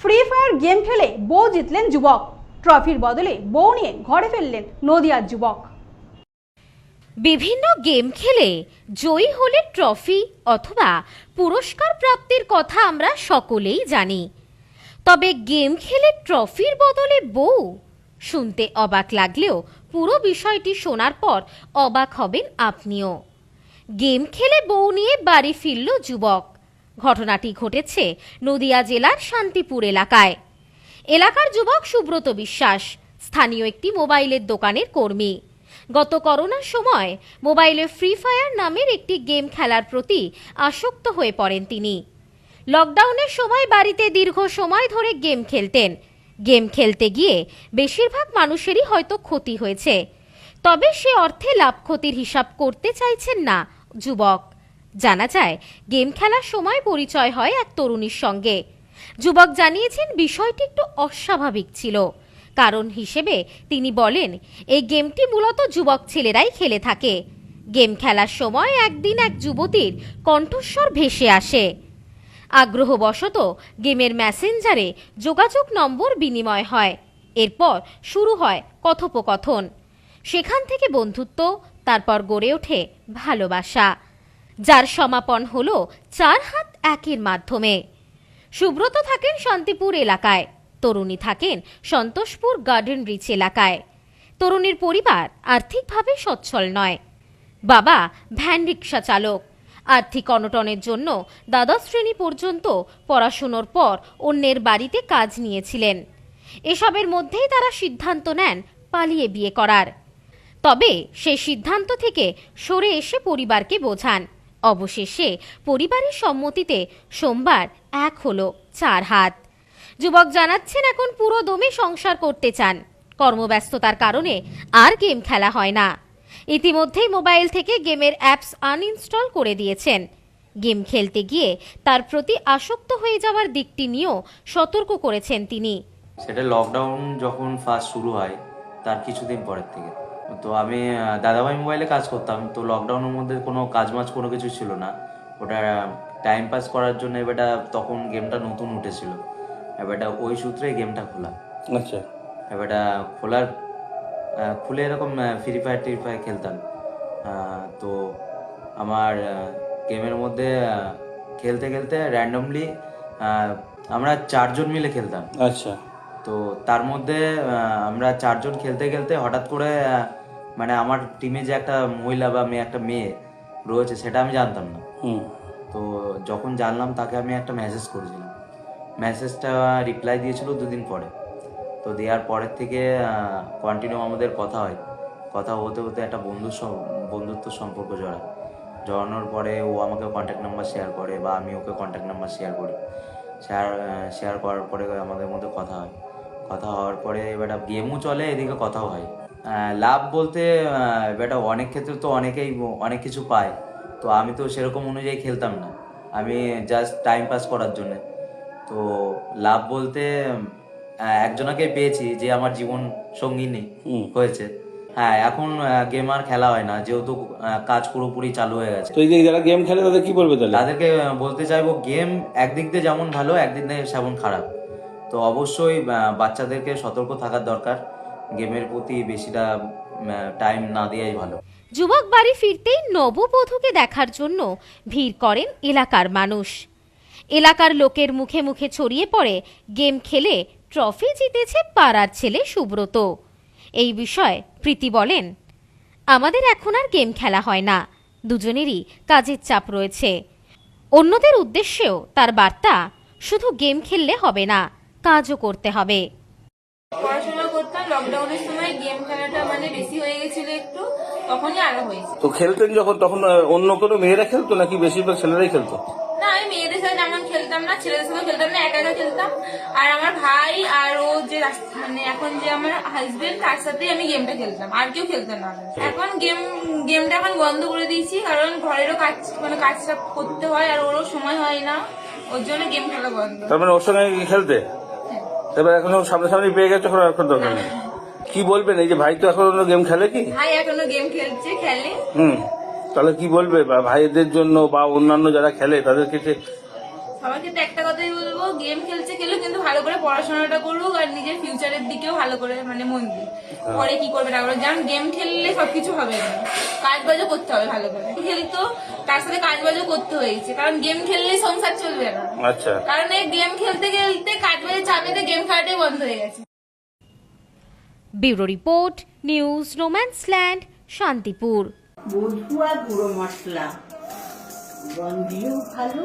Free fire game খেলে বউ জিতলেন যুবক। ট্রফির বদলে বউ নিয়ে ঘরে ফেললেন নদিয়ার যুবক। বিভিন্ন গেম খেলে জয়ী হলে ট্রফি অথবা পুরস্কার প্রাপ্তির কথা আমরা সকলেই জানি। তবে গেম খেলে ট্রফির বদলে বউ। শুনতে অবাক লাগলেও পুরো বিষয়টি শোনার পর অবাক হবেন আপনিও। গেম খেলে বউ নিয়ে বাড়ি ফিরল যুবক। ঘটনাটি ঘটেছে নদিয়া জেলার শান্তিপুর এলাকায়। এলাকার যুবক সুব্রত বিশ্বাস, স্থানীয় একটি মোবাইলের দোকানের কর্মী। গত করোনার সময় মোবাইলে ফ্রি ফায়ার নামের একটি গেম খেলার প্রতি আসক্ত হয়ে পড়েন তিনি। লকডাউনের সময় বাড়িতে দীর্ঘ সময় ধরে গেম খেলতেন। গেম খেলতে গিয়ে বেশিরভাগ মানুষেরই হয়তো ক্ষতি হয়েছে। তবে সে অর্থে লাভ ক্ষতির হিসাব করতে চাইছেন না যুবক। জানা যায়, গেম খেলার সময় পরিচয় হয় এক তরুণীর সঙ্গে। যুবক জানিয়েছেন বিষয়টি একটু অস্বাভাবিক ছিল। কারণ হিসেবে তিনি বলেন, এই গেমটি মূলত যুবক ছেলেরাই খেলে থাকে। গেম খেলার সময় একদিন এক যুবতীর কণ্ঠস্বর ভেসে আসে। আগ্রহবশত গেমের মেসেঞ্জারে যোগাযোগ নম্বর বিনিময় হয়। এরপর শুরু হয় কথোপকথন। সেখান থেকে বন্ধুত্ব, তারপর গড়ে ওঠে ভালোবাসা। যার সমাপন হল চার হাত একের মাধ্যমে। সুব্রত থাকেন শান্তিপুর এলাকায়, তরুণী থাকেন সন্তোষপুর গার্ডেন রিচ এলাকায়। তরুণীর পরিবার আর্থিকভাবে সচ্ছল নয়। বাবা ভ্যান রিক্সা চালক। আর্থিক অনটনের জন্য দ্বাদশ শ্রেণি পর্যন্ত পড়াশুনোর পর অন্যের বাড়িতে কাজ নিয়েছিলেন। এসবের মধ্যেই তারা সিদ্ধান্ত নেন পালিয়ে বিয়ে করার। তবে সেই সিদ্ধান্ত থেকে সরে এসে পরিবারকে বোঝান। অবশেষে পরিবারের সম্মতিতে সোমবার এক হলো চার হাত। যুবক জানাচ্ছেন, এখন পুরো দমে সংসার করতে চান। কর্মব্যস্ততার কারণে আর গেম খেলা হয় না। ইতিমধ্যেই মোবাইল থেকে গেমের অ্যাপস আনইনস্টল করে দিয়েছেন। গেম খেলতে গিয়ে তার প্রতি আসক্ত হয়ে যাওয়ার দিকটি নিয়েও সতর্ক করেছেন তিনি। সেটা লকডাউন যখন ফার্স্ট শুরু হয়, তার কিছুদিন পরের থেকে। তো আমি দাদাভাই মোবাইলে কাজ করতাম তো লকডাউনের মধ্যে কোনো কাজ মাজ কোনো কিছু ছিল না। ওটা টাইম পাস করার জন্য এবারটা তখন গেমটা নতুন উঠেছিল। এবারটা ওই সূত্রে গেমটা খোলা। আচ্ছা। এবারটা খোলার খুলে এরকম ফ্রি ফায়ার ট্রি ফায়ার খেলতাম। তো আমার গেমের মধ্যে খেলতে খেলতে র্যান্ডমলি আমরা চারজন মিলে খেলতাম। আচ্ছা। তো তার মধ্যে আমরা চারজন খেলতে খেলতে হঠাৎ করে মানে আমার টিমে যে একটা মহিলা বা মেয়ে একটা মেয়ে রয়েছে সেটা আমি জানতাম না। হুম। তো যখন জানলাম তাকে আমি একটা মেসেজ করেছিলাম। মেসেজটা রিপ্লাই দিয়েছিল দুদিন পরে। তো দেওয়ার পরের থেকে কন্টিনিউ আমাদের কথা হয়। কথা হতে হতে একটা বন্ধু বন্ধুত্ব সম্পর্ক জড়ায়। জড়ানোর পরে ও আমাকে কন্ট্যাক্ট নাম্বার শেয়ার করে বা আমি ওকে কন্ট্যাক্ট নাম্বার শেয়ার করি। শেয়ার শেয়ার করার পরে আমাদের মধ্যে কথা হয়। কথা হওয়ার পরে এবার গেমও চলে এদিকে কথাও হয়। লাভ বলতে বেটা অনেক ক্ষেত্রে তো অনেকেই অনেক কিছু পায়। তো আমি তো সেরকম অনুযায়ী খেলতাম না। আমি জাস্ট টাইম পাস করার জন্যে। তো লাভ বলতে একজনাকে পেয়েছি যে আমার জীবন সঙ্গিনী। হয়েছে। হ্যাঁ এখন গেম আর খেলা হয় না। যেহেতু কাজ পুরোপুরি চালু হয়ে গেছে। তো এই যে যারা গেম খেলে তাদের কি বলবে তাহলে? তাদেরকে বলতে চাইব গেম একদিক দিয়ে যেমন ভালো একদিক দিয়ে সেমন খারাপ। তো অবশ্যই বাচ্চাদেরকে সতর্ক থাকার দরকার। গেমের প্রতি বেশিটা টাইম না দেওয়াই ভালো। যুবক বাড়ি ফিরতেই নববধূকে দেখার জন্য ভিড় করেন এলাকার মানুষ। এলাকার লোকের মুখে মুখে ছড়িয়ে পড়ে গেম খেলে ট্রফি জিতেছে পাড়ার ছেলে সুব্রত। এই বিষয়ে প্রীতি বলেন, আমাদের এখন আর গেম খেলা হয় না। দুজনেরই কাজের চাপ রয়েছে। অন্যদের উদ্দেশ্যেও তার বার্তা, শুধু গেম খেললে হবে না। কাজও করতে হবে। পড়াশোনা করতাম লকডাউনের সময় গেম খেলাটা মানে বেশি হয়ে গেছিল একটু তখনই আরও হয়েছে। তো খেলতেন যখন তখন অন্য কোনো মেয়েরা খেলতো নাকি বেশিরভাগ ছেলেরাই খেলতো? না আমি মেয়েদের সাথে তেমন খেলতাম না ছেলেদের সাথে খেলতাম না একা একা খেলতাম। আর আমার ভাই আর ও যে রাস- মানে এখন যে আমার হাজবেন্ড তার সাথেই আমি গেমটা খেলতাম আর কেউ খেলতাম না। এখন গেম গেমটা এখন বন্ধ করে দিয়েছি কারণ ঘরেরও কাজ মানে কাজটা করতে হয় আর ওরও সময় হয় না ওর জন্য গেম খেলা বন্ধ। তার মানে ওর সঙ্গে খেলতে? এবার এখন সামনাসামনি পেয়ে গেছে এখন আর এখন দরকার নেই। কি বলবেন? এই যে ভাই তো এখন গেম খেলে কি? ভাই এখনও গেম খেলছে খেলে। হুম। তাহলে কি বলবে? বা ভাইদের জন্য বা অন্যান্য যারা খেলে তাদেরকে সবাইকে তো একটা কথাই বলব গেম খেলছে খেলুক কিন্তু ভালো করে পড়াশোনাটা করুক আর নিজের ফিউচারের দিকেও ভালো করে মানে মন দিক। পরে কি করবে না করবে যেমন গেম খেললে সবকিছু হবে না। কাজ বাজও করতে হবে ভালো করে। খেলতো তার সাথে কাজ বাজও করতে হয়েছে কারণ গেম খেললেই সংসার চলবে না। আচ্ছা। কারণ এই গেম খেলতে খেলতে কাজ বাজে চাপেতে গেম খেলাটাই বন্ধ হয়ে গেছে। Bureau report news no man's land Shantipur. বধুয়া গুঁড়ো মশলা। গন্ধেও ভালো